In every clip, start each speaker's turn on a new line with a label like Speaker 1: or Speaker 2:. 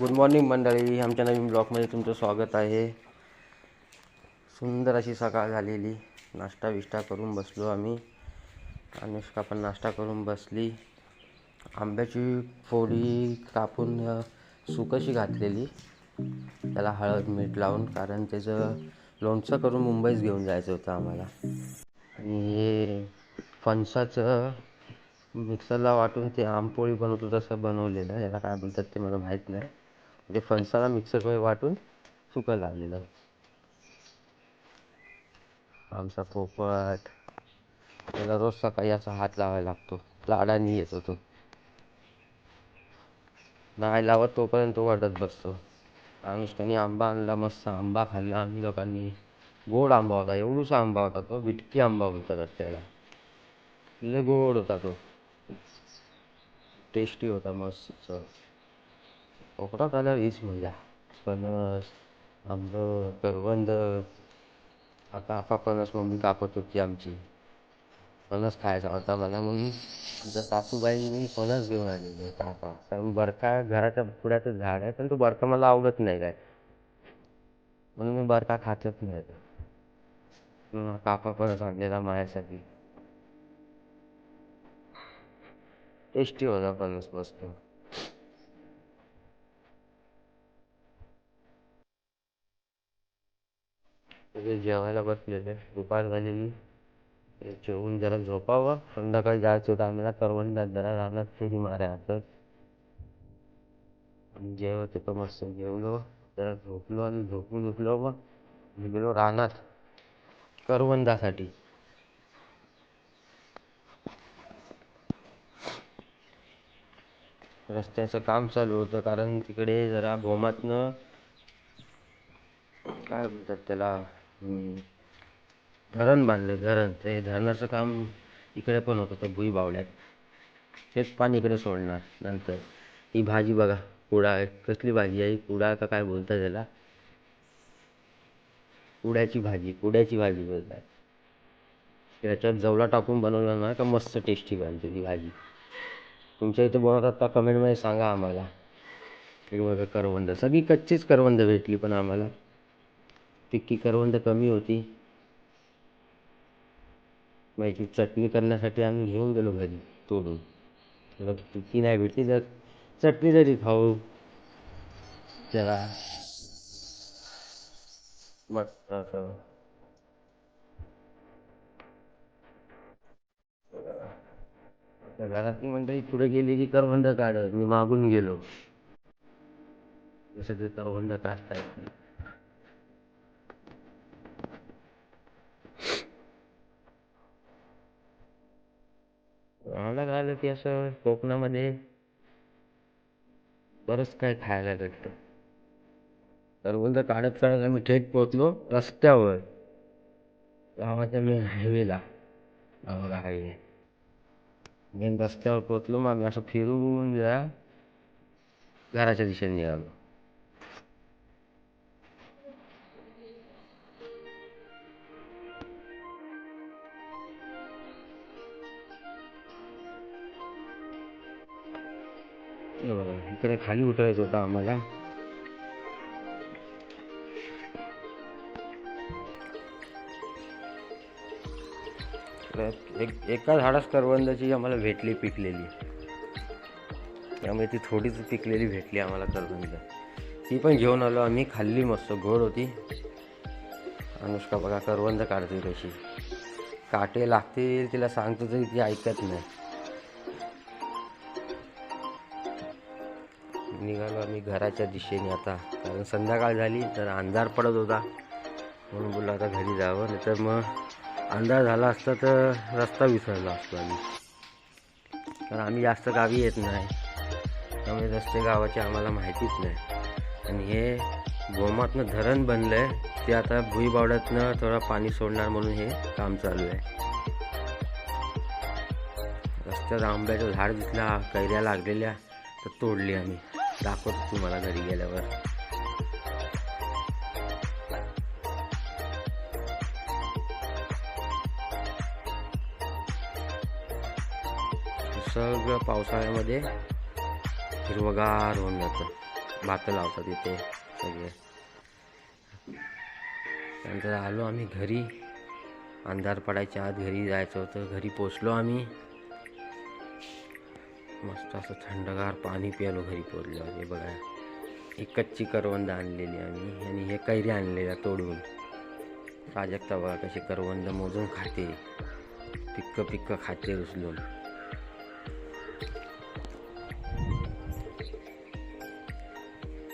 Speaker 1: Good morning मंडळी. आमच्या नवीन ब्लॉगमध्ये तुमचं स्वागत आहे. सुंदर अशी सकाळ झालेली. नाश्ता विष्टा करून बसलो आम्ही. अनुष्का पण नाश्ता करून बसली. आंब्याची फोडी कापून सुकशी घातलेली. त्याला हळद मीठ लावून कारण त्याचं लोणचं करून मुंबईच घेऊन जायचं होतं आम्हाला. आणि हे फणसाचं मिक्सरला वाटून ते आंबपोळी बनवतो तसं बनवलेलं याला काय बोलतात ते मला माहीत नाही. ते फणसाला मिक्सरमध्ये वाटून सुकं लावलेलं आमचा पोपट. त्याला रोज सकाळी असा हात लावायला लागतो. लाडानी येतो तो नाही लावत तोपर्यंत तो वाटत बसतो. अनुष्काने आंबा आणला मस्त आंबा खाल्ला. आम्ही लोकांनी गोड आंबा होता. एवढूसा आंबा होता तो. बिटकी आंबा बोलतात त्याला. लय गोड होता तो. टेस्टी होता मस्त. कोकणात कलर हीच मजा. फणस आंब करवंद आता आपा फणस मम्मी कापत होती आमची. फणस खायचा होता मला म्हणून. आमच्या सासूबाईंनी फणस घेऊन आलेले कापा कारण बरका घराच्या पुढ्याचं झाड आहे पण तो बरका मला आवडत नाही काय. म्हणून मी बरका खातच नाही मग कापा आणलेला माझ्यासाठी. टेस्टी होता फणस मस्त. सगळे जेवायला बसलेले दुपार झालेली जेवून जरा झोपावं. संध्याकाळी जायचं होतं. आम्हाला करवंदात जरा रानात फिरी मारायचं. आणि जेवत होतो मस्त. जेवलो जरा झोपलो आणि झोपून उठलो. मग निघलो रानात. करवंदासाठी. रस्त्याचं काम चालू होतं. कारण तिकडे जरा भोमातनं काय बोलतात त्याला? धरण बांधले धरण. ते धरणाचं काम इकडे पण होतं त्या भुई बावड्यात तेच पाणी इकडे सोडणार नंतर. ही भाजी बघा कुडाळ कसली भाजी आहे? कुडाळ का काय बोलतात त्याला? कुड्याची भाजी कुड्याची भाजी बोलतात. त्याच्यात जवळा टाकून बनवलं ना का मस्त टेस्टी बनते ती भाजी. तुमच्या इथे बनवतात का कमेंटमध्ये सांगा आम्हाला. हे बघा करवंद. सगळी कच्चीच करवंद भेटली पण आम्हाला. पिक्की करवंद कमी होती. मग याची चटणी करण्यासाठी आम्ही घेऊन गेलो घरी. तोडून. तेव्हा पिक्की नाही भेटली तर चटणी तरी खाऊ. जरा मस्त असं त्या घरातली मंडळी पुढे गेली की करवंद काढत. मी मागून गेलो. जसं ते करवंद काढता येत नाही. असं कोकणामध्ये बरंच काय खायला भेटतं. करवंद काढत काढत आम्ही थेट पोहोचलो रस्त्यावर. गावाच्या मेन हायवेला गावाला हायवे मेन रस्त्यावर पोहोचलो. मग आम्ही असं फिरून जरा घराच्या दिशेने निघालो. बघा इकडे खाली उतरायचं होतं आम्हाला. एक एका झाडास करवंदाची आम्हाला भेटली पिकलेली. त्यामुळे ती थोडीच पिकलेली भेटली आम्हाला करवंद. ती पण घेऊन आलो आम्ही खाल्ली मस्त गोड होती. अनुष्का बघा करवंद काढते कशी. काटे लागतील तिला सांगतो तरी ती ऐकत नाही. निघालो आम्ही घराच्या दिशेने आता. कारण संध्याकाळ झाली तर अंधार पडत होता. म्हणून बोललो आता घरी जावं. नाही तर मग अंधार झाला असता तर रस्ता विसरला असतो आम्ही. कारण आम्ही जास्त गावी येत नाही. त्यामुळे रस्ते गावाचे आम्हाला माहितीच नाही. आणि हे गोमातनं धरण बनलं आहे ते आता भुईबावड्यातनं थोडं पाणी सोडणार म्हणून हे काम चालू आहे. रस्त्यात आंब्याचं झाड दिसला कैऱ्या लागलेल्या तर तोडली आम्ही. दाखवतो तुम्हाला घरी गेल्यावर. सगळं पावसाळ्यामध्ये हिरवगार होऊन जातं. भातं लावतात इथे सगळे. नंतर आलो आम्ही घरी. अंधार पडायच्या आत घरी जायचं होतं. घरी पोचलो आम्ही. मस्त असं थंडगार पाणी प्यालो घरी पोचलो हे बघा एक कच्ची करवंद आणलेली आम्ही आणि हे कैरी आणलेल्या तोडून. प्राजक्ता बघा कशी करवंद मोजून खाते. पिक्क पिक्क खाते उचलून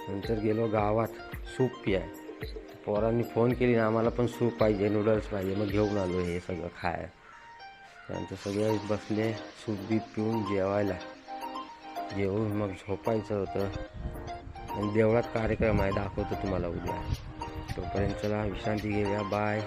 Speaker 1: नंतर गेलो गावात सूप पिया. पोरांनी फोन केली ना आम्हाला पण सूप पाहिजे नूडल्स पाहिजे मग घेऊन आलो हे सगळं खाय. त्यानंतर सगळे बसले सूप बीप पिऊन जेवायला. जेवून मग झोपायचं होतं. आणि देवळात कार्यक्रम आहे दाखवतो तुम्हाला उद्या. तोपर्यंत चला विश्रांती घेऊया. बाय